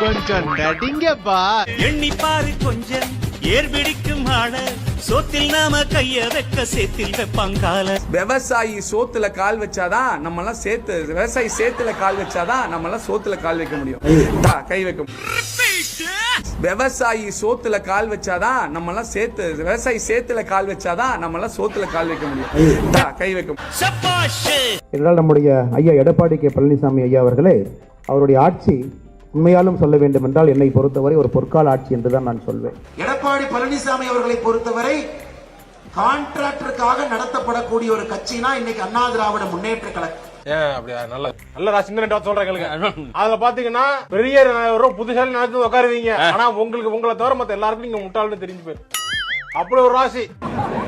கொஞ்சம் நடிங்கப்பா எண்ணி பாரு கொஞ்சம் ஏர் பிடிக்கும் ஆள. சோத்தில் நாம கைய வைக்க சேத்தில் வைப்பாங்கால விவசாயி சோத்துல கால் வச்சாதான் நம்ம எல்லாம் சேத்து விவசாயி சேத்துல கால் வச்சாதான் நம்ம எல்லாம் சோத்துல கால் வைக்க முடியும். தா, கை வைக்க. விவசாயி சோத்துல கால் வச்சாதான் நம்ம எல்லாம் சேத்து விவசாயி சேத்துல கால் வச்சாதான் நம்ம எல்லாம் சோத்துல கால் வைக்க முடியும். தா, கை வைக்க இதனால் நம்முடைய ஐயா எடப்பாடி கே. பழனிசாமி ஐயா அவர்களே அவருடைய ஆட்சி உண்மையாலும் சொல்ல வேண்டும் என்றால் என்னை பொறுத்தவரை ஒரு பொற்கால ஆட்சி என்றுதான் நான் சொல்வேன். எடப்பாடி பழனிசாமி அவர்களை பொறுத்தவரை கான்ட்ராக்டருக்காக நடத்தப்படக்கூடிய ஒரு கட்சினா இன்னைக்கு அண்ணா திராவிட முன்னேற்ற கழகம். நல்ல நல்ல வார்த்தை சொல்றேன் கேளுங்க. அதுல பாத்தீங்கன்னா பெரிய புத்திசாலி நினைச்சு உட்காருவீங்க ஆனா உங்களுக்கு உங்களை தவிர மத்த எல்லாருக்கும் நீங்க முட்டாள்னு தெரிஞ்சு போயிரு. அப்படி ஒரு ராசி.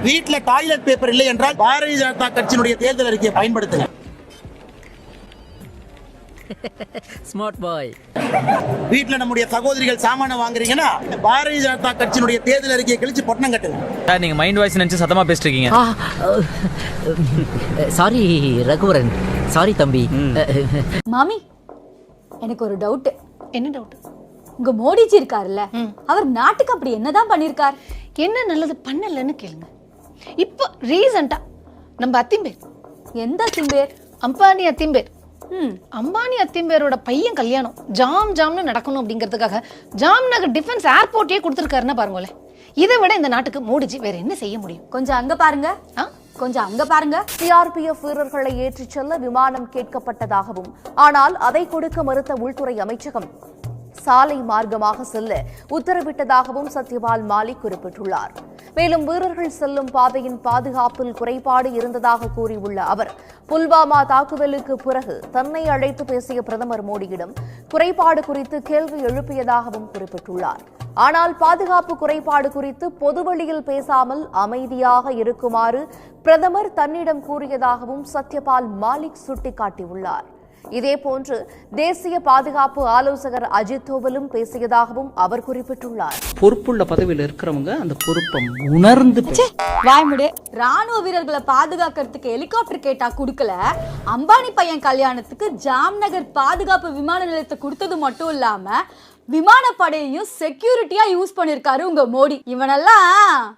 வீட்ல டாய்லெட் பேப்பர் இல்லை என்றால் பாரதிய ஜனதா கட்சியினுடைய தேர்தல் அறிக்கையை பயன்படுத்துங்க. ஸ்மார்ட் பாய் வீட்ல நம்முடைய சகோதரிகள் சாமான வாங்குறீங்கன்னா பாரதிய ஜனதா கட்சியினுடைய தேர்தல் அறிக்கையை கழிச்சு பொட்டணம் கட்டுங்க. சார் நீங்க மைண்ட் வாய்ஸ் நினைச்சு சத்தமா பேசிட்டு இருக்கீங்க சாரி ரகுவரன். சாரி தம்பி. மாமி எனக்கு ஒரு டவுட் என்ன டவுட் உங்க மோடிஜி இருக்காருல்ல அவர் நாட்டுக்கு அப்படி என்னதான் பண்ணிருக்கார்? என்ன நல்லது பண்ணலன்னு கேளுங்க. இப்போ ரீசண்டா நம்ம அத்திம்பேர். எந்த சிம்பேர் அம்பானி அத்திம்பேர். அம்பானி அத்திம்பேரோட பையன் கல்யாணம். ஜாம் ஜாம்னு நடக்கணும் அப்படிங்கிறதுக்காக ஜாம்நகர் டிஃபென்ஸ் ஏர்போர்ட்டே கொடுத்துருக்காருன்னா பாருங்களேன். இதை விட இந்த நாட்டுக்கு மோடிஜி வேற என்ன செய்ய முடியும்? கொஞ்சம் அங்க பாருங்க. ஆ? கொஞ்சம் அங்க பாருங்க. சிஆர்பிஎஃப் வீரர்களை ஏற்றிச் செல்ல விமானம் கேட்கப்பட்டதாகவும் ஆனால் அதை கொடுக்க மறுத்த உள்துறை அமைச்சகம் சாலை மார்க்கமாக செல்ல உத்தரவிட்டதாகவும் சத்யபால் மாலிக் குறிப்பிட்டுள்ளார். மேலும் வீரர்கள் செல்லும் பாதையின் பாதுகாப்பில் குறைபாடு இருந்ததாக கூறியுள்ள அவர் புல்வாமா தாக்குதலுக்கு பிறகு தன்னை அழைத்து பேசிய பிரதமர் மோடியிடம் குறைபாடு குறித்து கேள்வி எழுப்பியதாகவும் குறிப்பிட்டுள்ளார். ஆனால் பாதுகாப்பு குறைபாடு குறித்து பொதுவெளியில் பேசாமல் அமைதியாக இருக்குமாறு பிரதமர் தன்னிடம் கூறியதாகவும் சத்யபால் மாலிக் சுட்டிக்காட்டியுள்ளார். இதேபோன்று தேசிய பாதுகாப்பு ஆலோசகர் அஜித் தோவலும் பேசியதாகவும் அவர் குறிப்பிட்டுள்ளார். பொறுப்புள்ள பதவியில் இருக்கிறவங்க அந்த பொறுப்பை உணர்ந்து வாய்முடு ராணுவ வீரர்களை பாதுகாக்கிறதுக்கு ஹெலிகாப்டர் கேட்டா கொடுக்கல. அம்பானி பையன் கல்யாணத்துக்கு ஜாம்நகர் பாதுகாப்பு விமான நிலையத்தை கொடுத்தது மட்டும் இல்லாம விமானப்படையையும் செக்யூரிட்டியா யூஸ் பண்ணிருக்காரு உங்க மோடி. இவனெல்லாம்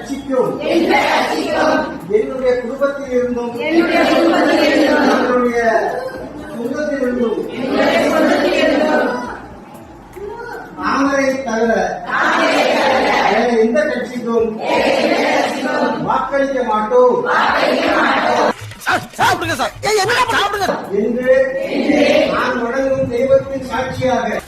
எந்த கட்சிக்கும் என்னுடைய குடும்பத்தில் இருந்தும் என்னுடைய சொந்தத்தில் இருந்தும் நாங்களே தவிர எந்த கட்சிக்கும் வாக்களிக்க மாட்டோம். சாப்பிடுங்க சார். என்னடா சாப்பிடுங்க என்று நான் வழங்கும் தெய்வத்தின் சாட்சியாக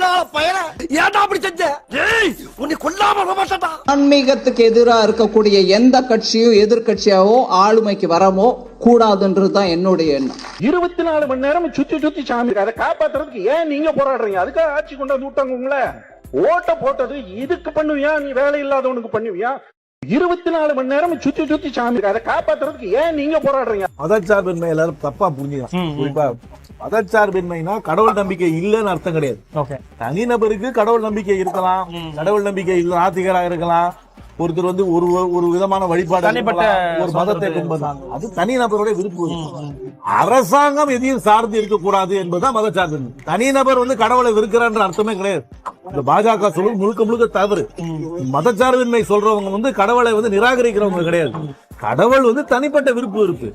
சண்டால பயன ஏன்டா அப்படி செஞ்ச? ஏய்! உன்னை கொல்லாம மாட்டேன்டா ஆன்மீகத்துக்கு எதிராக இருக்கக்கூடிய எந்த கட்சியும் எதிர்கட்சியாவோ ஆளுமைக்கு வரமோ கூடாதுன்றது தான் என்னுடைய எண்ணம். இருபத்தி நாலு மணி நேரம் சுத்தி சுத்தி சாமி அதை காப்பாத்துறதுக்கு ஏன் நீங்க போராடுறீங்க? அதுக்காக ஆட்சி கொண்டு வந்து விட்டாங்க உங்களை. ஓட்ட போட்டது இதுக்கு பண்ணுவியா? நீ வேலை இல்லாதவனுக்கு பண்ணுவியா? இருபத்தி நாலு மணி நேரம் சுத்தி சுத்தி சாமி அதை காப்பாத்துறதுக்கு ஏன் நீங்க போராடுறீங்க? மதச்சார்பின்மை எல்லாரும் தப்பா புரிஞ்சுக்கலாம் குறிப்பா மதச்சார்பின்மைனா கடவுள் நம்பிக்கை இல்லைன்னு அர்த்தம் கிடையாது. தனிநபருக்கு கடவுள் நம்பிக்கை இருக்கலாம். கடவுள் நம்பிக்கை இல்ல நாத்திகராக இருக்கலாம். ஒருத்தர் வந்து ஒரு ஒரு விதமான வழிபாடு தனிப்பட்ட. ஒரு மதத்தை பின்பற்றலாம் அது தனிநபருடைய விருப்பம் அரசாங்கம் எதையும் சார்ந்து இருக்கக்கூடாது என்பதுதான் மதச்சார்பின்மை தனிநபர் வந்து கடவுளை வெறுக்கிறான்ற அர்த்தமே கிடையாது. இந்த பாஜக சொல்வது முழுக்க முழுக்க தவறு. மதச்சார்பின்மை சொல்றவங்க வந்து கடவுளை வந்து நிராகரிக்கிறவங்க கிடையாது. கடவுள் வந்து தனிப்பட்ட விருப்பு இருக்கு.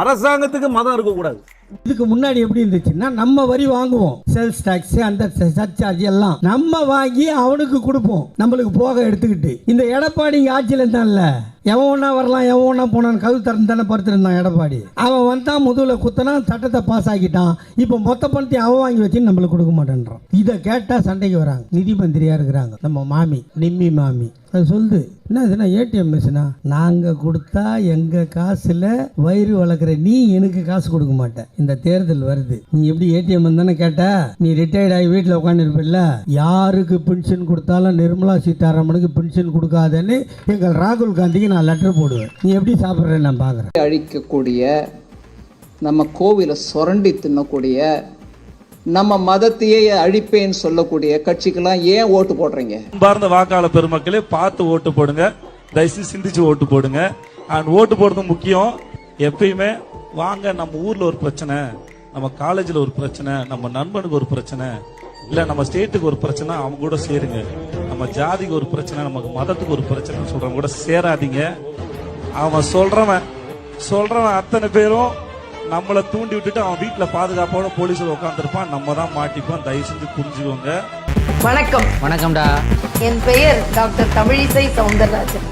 அரசாங்கத்துக்கு மதம் இருக்கக்கூடாது. இதுக்கு முன்னாடி எப்படி இருந்துச்சுன்னா நம்ம வரி வாங்குவோம். சேல்ஸ் டாக்ஸ் அந்த சர்ச்சார்ஜ் எல்லாம் நம்ம வாங்கி அவனுக்கு கொடுப்போம். நம்மளுக்கு போக எடுத்துக்கிட்டு. இந்த எடப்பாடி இங்க ஆட்சியில் இருந்தான்ல எவன் ஒன்றா வரலாம் எவன் ஒன்றா போனான்னு கதவு திறந்து தானே படுத்திருந்தான் எடப்பாடி. அவன் வந்தான் முதுகில் குத்தனா சட்டத்தை பாஸ் ஆக்கிட்டான். இப்போ மொத்த பணத்தையும் அவன் வாங்கி வச்சு நம்மளுக்கு கொடுக்க மாட்டேன்றான். இதை கேட்டால் சண்டைக்கு வராங்க. நிதி மந்திரியாக இருக்கிறாங்க. நம்ம மாமி நிம்மி மாமி. அது சொல்லுது. என்ன இதுனா ஏடிஎம் மிஷினா? நாங்கள் கொடுத்தா எங்கள் காசில் வயிறு வளர்க்குற நீ எனக்கு காசு கொடுக்க மாட்ட. இந்த தேர்தல் வருது. நீ எப்படி ஏடிஎம் தானே கேட்ட? நீ ரிட்டையர்ட் ஆகி வீட்டில் உட்காந்துருப்பில்ல யாருக்கு பென்ஷன் கொடுத்தாலும் நிர்மலா சீதாராமனுக்கு பென்ஷன் கொடுக்காதேன்னு எங்கள் ராகுல் காந்திக்கு நான் லெட்டர் போடுவேன். நீ எப்படி சாப்பிட்றேன்னு நான் பார்க்குறேன். அழிக்கக்கூடிய நம்ம கோவிலை சுரண்டி தின்னக்கூடிய நம்ம மதத்தையே அழிப்பேன்னு சொல்லக்கூடிய கட்சிக்கெல்லாம் ஏன் ஓட்டு போடுறீங்க? அன்பார்ந்த வாக்காளர் பெருமக்களே பார்த்து ஓட்டு போடுங்க. தயவுசெய்து சிந்திச்சு ஓட்டு போடுங்க. அண்ட் ஓட்டு போடுறது முக்கியம். எப்பயுமே வாங்க நம்ம ஊர்ல ஒரு பிரச்சனை நம்ம காலேஜ்ல ஒரு பிரச்சனை நம்ம நண்பனுக்கு ஒரு பிரச்சனை இல்ல நம்ம ஸ்டேட்டுக்கு ஒரு பிரச்சனை அவங்க கூட சேருங்க. நம்ம ஜாதிக்கு ஒரு பிரச்சனை நமக்கு மதத்துக்கு ஒரு பிரச்சனை சொல்றவங்க கூட சேராதீங்க. அவன் சொல்றவன் சொல்றவன் அத்தனை பேரும் நம்மளை தூண்டி விட்டுட்டு அவன் வீட்டுல பாதுகாப்போட போலீஸ்ல உட்காந்துருப்பான் நம்ம தான் மாட்டிப்போம். தயவு செஞ்சு புரிஞ்சுக்கோங்க. வணக்கம். வணக்கம்டா. என் பெயர் டாக்டர் தமிழிசை சவுந்தரராஜன்.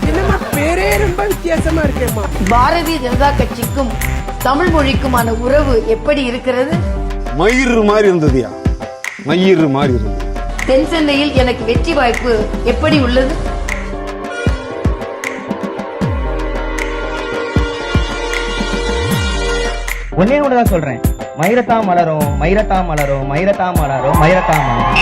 பேரே ரொம்ப வித்தியாசமா இருக்கேம்மா. பாரதிய ஜனதா கட்சிக்கும் தமிழ் மொழிக்குமான உறவு எப்படி இருக்கிறது? மயிறு மாதிரி இருந்ததுயா மயிறு மாதிரி இருந்தது. தென் சென்னையில் எனக்கு வெற்றி வாய்ப்பு எப்படி உள்ளது? ஒன்னே ஒன்று தான் சொல்றேன். மயிரத்தா மலரும் மயிரத்தா மலரும் மயிரத்தா மலரும் மயிரத்தா மலரும்.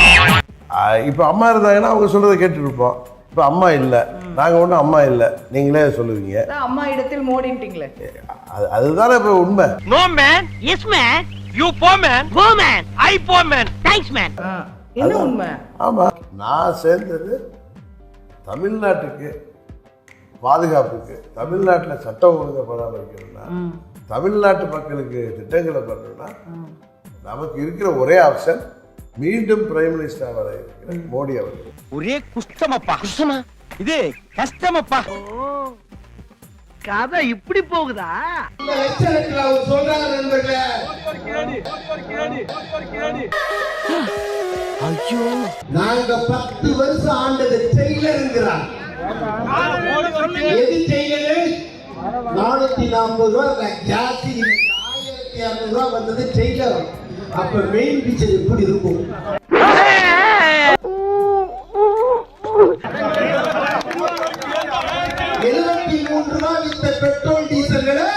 இப்போ அம்மா இருந்தாங்கன்னா அவங்க சொல்றதை கேட்டுட்டு இருப்போம். இப்போ அம்மா இல்லை. நாங்கள் ஒன்றும் அம்மா இல்லை. நீங்களே சொல்லுவீங்க. அம்மா இடத்தில் மோடிட்டீங்களே அது அதுதானே இப்போ உண்மை. No man yes man you போ மேன் கோ மேன் ஐ போ மேன் தேங்க்ஸ் மேன் என்ன உண்மை? ஆமா. நான் சேர்ந்தது தமிழ்நாட்டுக்கு பாதுகாப்புக்கு. தமிழ்நாட்டில் சட்டம் ஒழுங்கை பராமரிக்கணும்னா தமிழ்நாட்டு மக்களுக்கு திட்டங்களை பண்ணணும்னா நமக்கு இருக்கிற ஒரே ஆப்ஷன் மீண்டும் பிரைம் மினிஸ்டர் வர இருக்கிற மோடி அவர்கள். ஒரே குஷ்டமப்பா. குஷ்டமா? இது கஷ்டமப்பா. கதை இப்படி போகுதா? நாங்க பத்து வருஷம் ஆண்டது டெய்லருங்கிறான் எது டெய்லரு நானூத்தி நாற்பது ரூபா இல்ல ஜாஸ்தி ஆயிரத்தி இரநூறு ரூபா வந்தது டெய்லர் அப்ப மெயின் பிக்சர் எப்படி இருக்கும்? பெட்ரோல் டீசல்களை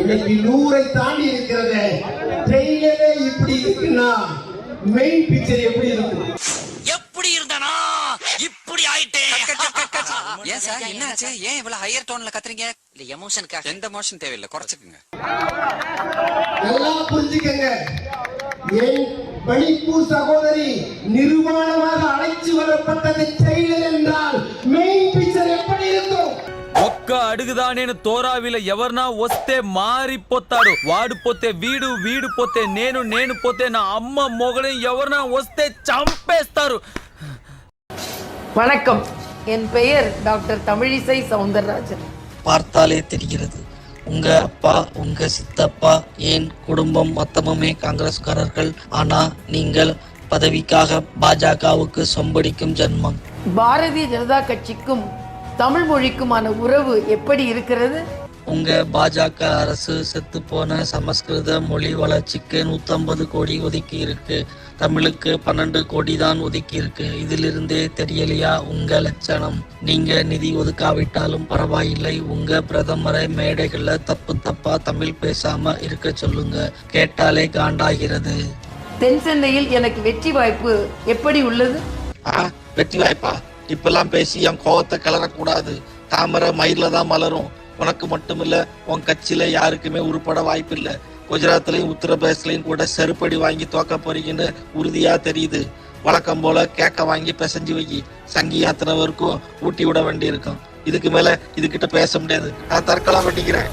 இன்னைக்கு நூறை தாண்டி இருக்கிறது. ட்ரெயிலரே இப்படி இருக்குன்னா மெயின் பிக்சர் எப்படி இருக்கும்? எப்படி இருந்தனா? இப்படி ஆயிட்டேன் ஏன் சார்? என்னாச்சு? ஏன் இவ்வளவு ஹையர் டோன்ல கத்துறீங்க? இல்ல எமோஷனுக்காக எந்த எமோஷன் தேவையில்லை? குறைச்சுக்குங்க. நல்லா புரிஞ்சுக்கங்க. என் மணிப்பூர் சகோதரி நிர்வாணமாக அழைச்சு வரப்பட்டது ட்ரெயிலர் என்றால் மெயின் பிக்சர் எப்படி இருக்கும்? ఒక్క అడుగుదా నేను తోరావిల ఎవర్నా వస్తే మారిపోతాడు వాడు పోతే వీడు వీడు పోతే నేను నేను పోతే నా అమ్మ మొగని ఎవరన్నా వస్తే చంపేస్తారు வணக்கம் என் பெயர் டாக்டர் தமிழிசை சவுந்தரராஜன் பார்த்தாலே தெரிகிறது உங்க அப்பா உங்க சித்தப்பா ஏன் குடும்பம் மொத்தமுமே காங்கிரஸ்காரர்கள் ஆனா நீங்கள் பதவிக்காக பாஜகவுக்கு சொம்படிக்கும் ஜென்மம் பாரதிய ஜனதா கட்சிக்கும் தமிழ் மொழிக்குமான உறவு எப்படி இருக்கிறது? உங்க பாஜக அரசு செத்து போன சமஸ்கிருத மொழி வளர்ச்சிக்கு நூத்தம்பது கோடி ஒதுக்கி இருக்கு. தமிழுக்கு பன்னெண்டு கோடி தான் ஒதுக்கி இருக்கு. இதிலிருந்தே தெரியலையா உங்க லட்சணம்? நீங்க நிதி ஒதுக்காவிட்டாலும் பரவாயில்லை. உங்க பிரதமரை மேடைகள்ல தப்பு தப்பா தமிழ் பேசாம இருக்க சொல்லுங்க. கேட்டாலே காண்டாகிறது. தென் சென்னையில் எனக்கு வெற்றி வாய்ப்பு எப்படி உள்ளது? வெற்றி வாய்ப்பா? இப்பெல்லாம் பேசி என் கோவத்தை கிளறக்கூடாது தாமரை மயில தான் மலரும். உனக்கு மட்டுமில்ல உன் கட்சியில யாருக்குமே உருப்பட வாய்ப்பில்லை. குஜராத்லையும் உத்தரப்பிரதேசலையும் கூட செருப்படி வாங்கி தோக்க போறீங்கன்னு உறுதியா தெரியுது. வழக்கம் போல கேக்க வாங்கி பிசைஞ்சு வை. சங்கி யாத்திரவருக்கும் ஊட்டி விட வேண்டி இருக்கும் இதுக்கு மேல இதுகிட்ட பேச முடியாது. நான் தற்கொலை பண்ணிக்கிறேன்.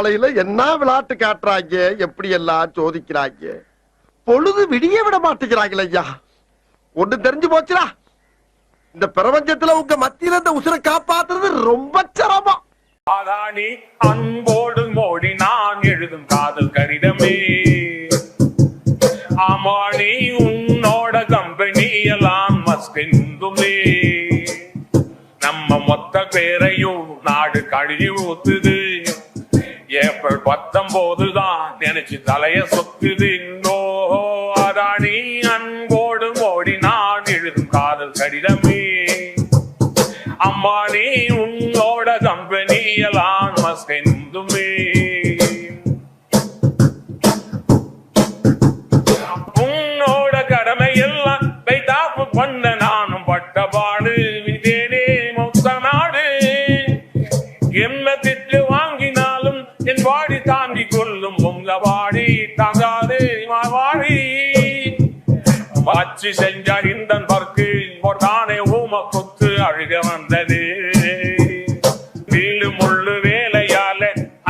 காலையில என்ன விளையாட்டு காட்டுறாங்க? எப்படி எல்லாம் சோதிக்கிறாங்க? பொழுது விடிய விட மாட்டேங்கிறாங்கள ஐயா. ஒண்ணு தெரிஞ்சு போச்சுடா. இந்த பிரபஞ்சத்துல உங்க மத்தியில இந்த உசுரை காப்பாத்துறது ரொம்ப சிரமம். அதானி அன்போடு மோடி நான் எழுதும் காதல் கடிதமே. ஆமாணி உன்னோட கம்பெனி எல்லாம் மஸ்கிந்துமே நம்ம மொத்த பேரையும் நாடு கழுவி ஊத்துது. ஏப்ரல் பத்தொன்பது தான் நினைச்சு தலைய சொத்துது இன்னோ அதானி அன்போடு மோடி நான் எழுதும் காதல் கடிதமே. அம்மா நீ உன்னோட கம்பெனி எல்லாம் கொத்து அழுக வந்தது. வீடு முள்ளு வேலையால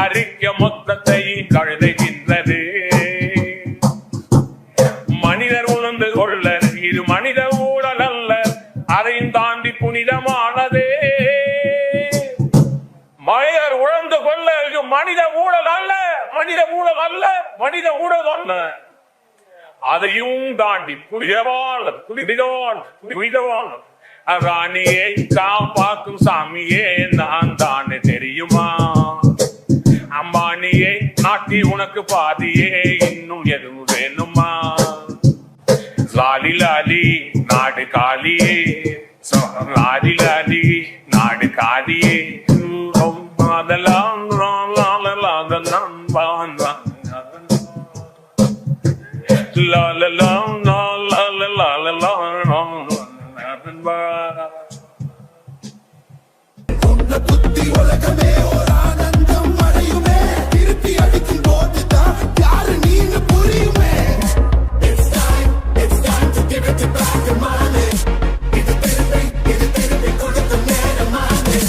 அரிக்க மொத்தத்தை கழுதுகின்றது. மனிதர் உணர்ந்து கொள்ள இரு மனித ஊழல் அல்ல அதையும் தாண்டி புனிதமானதே. மனிதர் உணர்ந்து கொள்ள மனித ஊழல் அல்ல மனித ஊழல் அல்ல மனித ஊழல் அல்ல. அதையும் தாண்டி புனிதவான் புனிதவான் புனிதவான் ராணியை காப்பாக்கும் சாமியே நான் தானே தெரியுமா? அம்பானியை நாட்டி உனக்கு பாதியே இன்னும் எதுவும் வேணுமா? லாலி லாலி நாடு காலியே. லாலி லாலி நாடு காலியே. அதெல்லாம் அதெல்லாம் La rock it, rock.